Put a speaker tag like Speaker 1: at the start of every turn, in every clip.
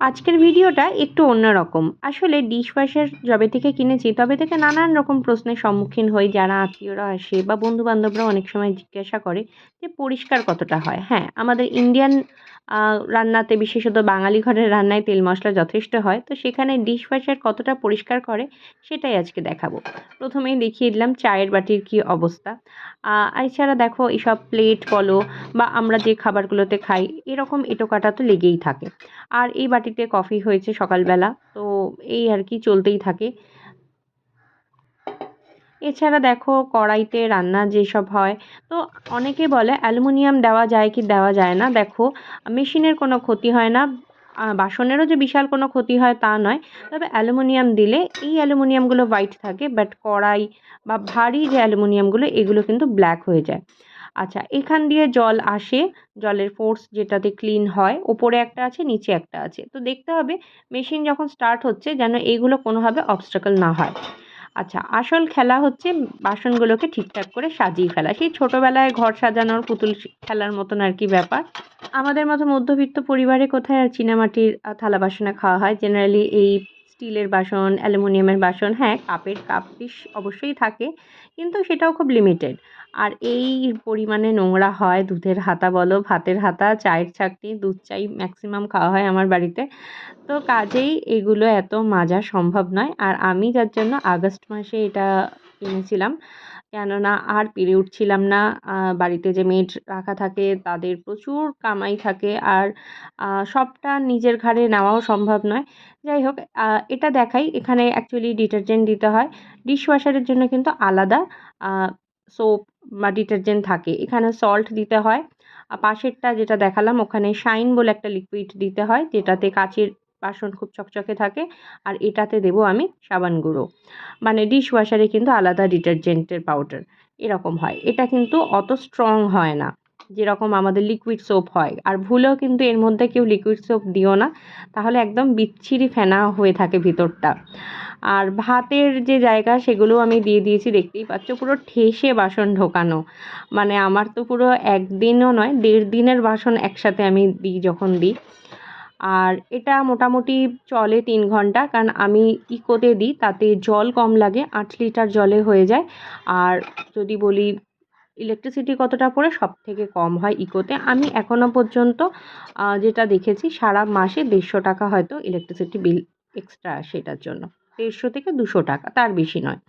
Speaker 1: আজকের ভিডিওটা একটু অন্যরকম আসলে ডিশ ওয়াশার যবে থেকে কিনেছি, তবে থেকে নানান রকম প্রশ্নের সম্মুখীন হই যারা আত্মীয়রা আসে বা বন্ধু বান্ধবরা অনেক সময় জিজ্ঞাসা করে যে পরিষ্কার কতটা হয়। হ্যাঁ আমাদের ইন্ডিয়ান রান্নাতে বিশেষত বাঙালি ঘরের রান্নায় তেল মশলা যথেষ্ট হয়, তো সেখানে ডিশ ওয়াশার কতটা পরিষ্কার করে সেটাই আজকে দেখাবো। প্রথমেই দেখিয়ে দিলাম চায়ের বাটির কী অবস্থা। এছাড়া দেখো এসব প্লেট বলো বা আমরা যে খাবারগুলোতে খাই, এরকম এঁটো কাটা তো লেগেই থাকে। আর এই বাটিতে কফি হয়েছে সকালবেলা, তো এই আর কি চলতেই থাকে। এছাড়া দেখো কড়াইতে রান্না যেসব হয়, তো অনেকে বলে অ্যালুমিনিয়াম দেওয়া যায় কি দেওয়া যায় না? দেখো, মেশিনের কোনো ক্ষতি হয় না বাসনেরও যে বিশাল কোনো ক্ষতি হয় তা নয়, তবে অ্যালুমিনিয়াম দিলে এই অ্যালুমিনিয়ামগুলো হোয়াইট থাকে বাট কড়াই বা ভারী যে অ্যালুমিনিয়ামগুলো, এগুলো কিন্তু ব্ল্যাক হয়ে যায়। আচ্ছা এখান দিয়ে জল আসে, জলের ফোর্স যেটাতে ক্লিন হয়, ওপরে একটা আছে, নিচে একটা আছে। তো দেখতে হবে মেশিন যখন স্টার্ট হচ্ছে যেন এইগুলো কোনোভাবে অবস্ট্রাকল না হয়। আচ্ছা আসল খেলা হচ্ছে বাসনগুলোকে ঠিকঠাক করে সাজিয়ে ফেলা। সেই ছোটোবেলায় ঘর সাজানোর পুতুল খেলার মতন আর কি ব্যাপার। আমাদের মতো মধ্যবিত্ত পরিবারে কোথায় আর চীনামাটির থালা বাসনে খাওয়া হয়? জেনারেলি এই স্টিলের বাসন, অ্যালুমিনিয়ামের বাসন হ্যাঁ কাপের কাপ ডিশ অবশ্যই থাকে, কিন্তু সেটাও খুব লিমিটেড আর এই পরিমাণে নোংরা হয় দুধের হাতা বলো, ভাতের হাতা, চায়ের ছাঁকনি দুধ, চাই ম্যাক্সিমাম খাওয়া হয় আমার বাড়িতে। তো কাজেই এগুলো এত মাজা সম্ভব নয়। আর আমি যার জন্য আগস্ট মাসে এটা কিনেছিলাম, কেননা আর পেরে উঠছিলাম না। বাড়িতে যে মেড রাখা থাকে তাদের প্রচুর কামাই থাকে। আর সবটা নিজের ঘাড়ে নেওয়াও সম্ভব নয়। যাই হোক এটা দেখাই। এখানে অ্যাকচুয়ালি ডিটারজেন্ট দিতে হয়। ডিশওয়াশারের জন্য কিন্তু আলাদা। সোপ বা ডিটারজেন্ট থাকে। এখানে সল্ট দিতে হয়। আর পাশেরটা যেটা দেখালাম, ওখানে শাইন বলে একটা লিকুইড দিতে হয়, যেটাতে কাচের বাসন খুব চকচকে থাকে। আর এটাতে দেব আমি সাবান গুঁড়ো। মানে ডিশ ওয়াশারে কিন্তু আলাদা ডিটারজেন্টের পাউডার এরকম হয়। এটা কিন্তু অত স্ট্রং হয় না। যেরকম আমাদের লিকুইড সোপ হয়। আর ভুলেও কিন্তু এর মধ্যে কেউ লিকুইড সোপ দিও না। তাহলে একদম বিচ্ছিরি ফেনা হয়ে থাকে ভিতরটা। আর ভাতের যে জায়গা, সেগুলোও আমি দিয়ে দিয়েছি, দেখতেই পাচ্ছ, পুরো ঠেসে বাসন ঢোকানো। মানে আমার তো পুরো একদিনও নয়, দেড় দিনের বাসন একসাথে আমি দিই যখন দিই। আর এটা মোটামুটি চলে তিন ঘণ্টা, কারণ আমি ইকোতে দিই, তাতে জল কম লাগে, আট লিটার জলে হয়ে যায়। আর যদি বলি ইলেকট্রিসিটি কতটা পড়ে? সব থেকে কম হয় ইকোতে আমি এখনও পর্যন্ত যেটা দেখেছি, সারা মাসে দেড়শো টাকা হয়তো ইলেকট্রিসিটি বিল এক্সট্রা সেটার জন্য। দেড়শো থেকে দুশো টাকা, তার বেশি নয়।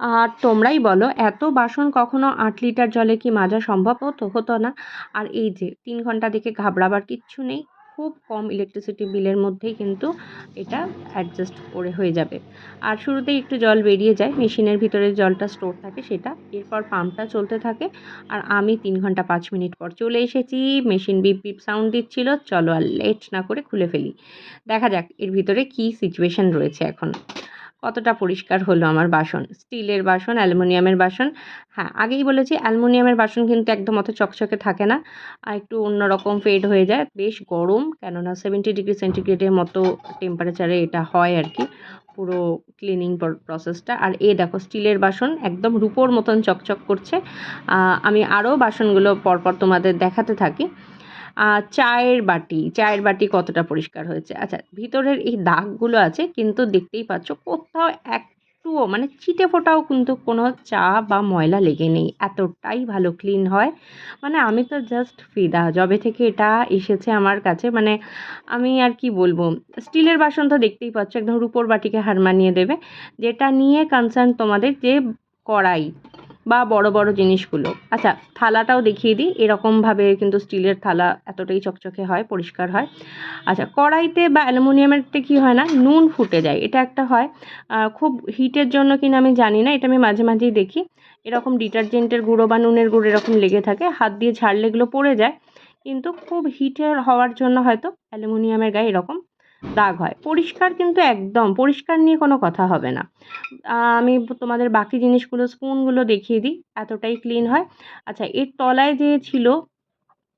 Speaker 1: আর তোমরাই বলো, এত বাসন কখনো আট লিটার জলে কি মাজা সম্ভব? হতো হতো না। আর এই যে, তিন ঘণ্টা দেখে ঘাবড়াবার কিচ্ছু নেই। খুব কম ইলেকট্রিসিটি বিলের মধ্যেই কিন্তু এটা অ্যাডজাস্ট করে হয়ে যাবে। আর শুরুতেই একটু জল বেরিয়ে যায়, মেশিনের ভিতরে জলটা স্টোর থাকে সেটা। এরপর পাম্পটা চলতে থাকে। আর আমি তিন ঘণ্টা পাঁচ মিনিট পর চলে এসেছি মেশিন বিপ বিপ সাউন্ড দিচ্ছিল, চলো আর লেট না করে খুলে ফেলি। দেখা যাক এর ভিতরে কি সিচুয়েশান রয়েছে এখন। কতটা পরিষ্কার হলো আমার বাসন? স্টিলের বাসন, অ্যালুমিনিয়ামের বাসন? হ্যাঁ আগেই বলেছি অ্যালুমিনিয়ামের বাসন কিন্তু একদম অত চকচকে থাকে না। আর একটু অন্যরকম ফেড হয়ে যায়। বেশ গরম, কেননা সেভেন্টি ডিগ্রি সেন্টিগ্রেডের মতো টেম্পারেচারে এটা হয় আর কি, পুরো ক্লিনিং প্রসেসটা আর এ দেখো, স্টিলের বাসন একদম রুপোর মতন চকচক করছে। আমি আরও বাসনগুলো পরপর তোমাদের দেখাতে থাকি। চায়ের বাটি চায়ের বাটি কতটা পরিষ্কার হয়েছে? আচ্ছা ভিতরের এই দাগগুলো আছে, কিন্তু দেখতেই পাচ্ছ কোথাও একটুও মানে ছিটে ফোটাও কিন্তু কোনো চা বা ময়লা লেগে নেই। এতটাই ভালো ক্লিন হয়। মানে আমি তো জাস্ট ফিদা। যবে থেকে এটা এসেছে আমার কাছে মানে আমি আর কি বলব? স্টিলের বাসন তো দেখতেই পাচ্ছ, একদম রুপোর বাটিকে হার মানিয়ে দেবে। যেটা নিয়ে কনসার্ন তোমাদের যে কড়াই। বা বড় বড় জিনিসগুলো। আচ্ছা থালাটাও দেখিয়ে দিই। এরকমভাবে কিন্তু স্টিলের থালা এতটাই চকচকে হয়, পরিষ্কার হয়। আচ্ছা কড়াইতে বা অ্যালুমিনিয়ামেরতে কী হয় না? নুন ফুটে যায়। এটা একটা হয়। খুব হিটের জন্য কিনা আমি জানি না। এটা আমি মাঝে মাঝেই দেখি। এরকম ডিটারজেন্টের গুঁড়ো বা নুনের গুঁড়ো এরকম লেগে থাকে। হাত দিয়ে ঝাড়লে এগুলো পড়ে যায়। কিন্তু খুব হিটের হওয়ার জন্য হয়তো অ্যালুমিনিয়ামের গায়ে এরকম দাগ হয়। পরিষ্কার কিন্তু একদম, পরিষ্কার নিয়ে কোনো কথা হবে না। আমি তোমাদের বাকি জিনিসগুলো, স্পুনগুলো দেখিয়ে দিই, এতটাই ক্লিন হয়। আচ্ছা এর তলায় যে ছিল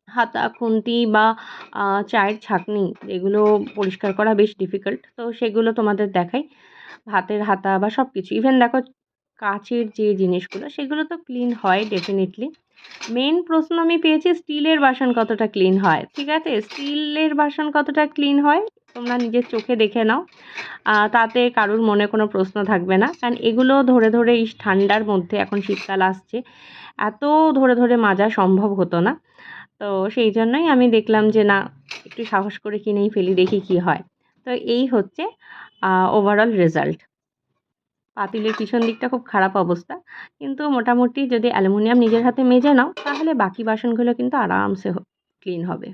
Speaker 1: হাতা, খুন্তি বা চায়ের ছাঁকনি, এগুলো পরিষ্কার করা বেশ ডিফিকাল্ট তো সেগুলো তোমাদের দেখাই। ভাতের হাতা বা সব কিছু ইভেন দেখো, কাচের যে জিনিসগুলো, সেগুলো তো ক্লিন হয় ডেফিনেটলি মেন প্রশ্ন আমি পেয়েছি স্টিলের বাসন কতটা ক্লিন হয়? ঠিক আছে? স্টিলের বাসন কতটা ক্লিন হয়? তোমরা নিজের চোখে দেখে নাও। তাতে কারুর মনে কোনো প্রশ্ন থাকবে না। কারণ এগুলো ধরে ধরে এই ঠান্ডার মধ্যে এখন শীতকাল আসছে। এত ধরে ধরে মাজা সম্ভব হতো না। তো সেই জন্যই আমি দেখলাম যে, না, একটু সাহস করে কিনেই ফেলি, দেখি কি হয়। তো এই হচ্ছে ওভারঅল রেজাল্ট পাতিলের পিছন দিকটা খুব খারাপ অবস্থা। কিন্তু মোটামুটি যদি অ্যালুমিনিয়াম নিজের হাতে মেজে নাও, তাহলে বাকি বাসনগুলো কিন্তু আরামসে ক্লিন হবে।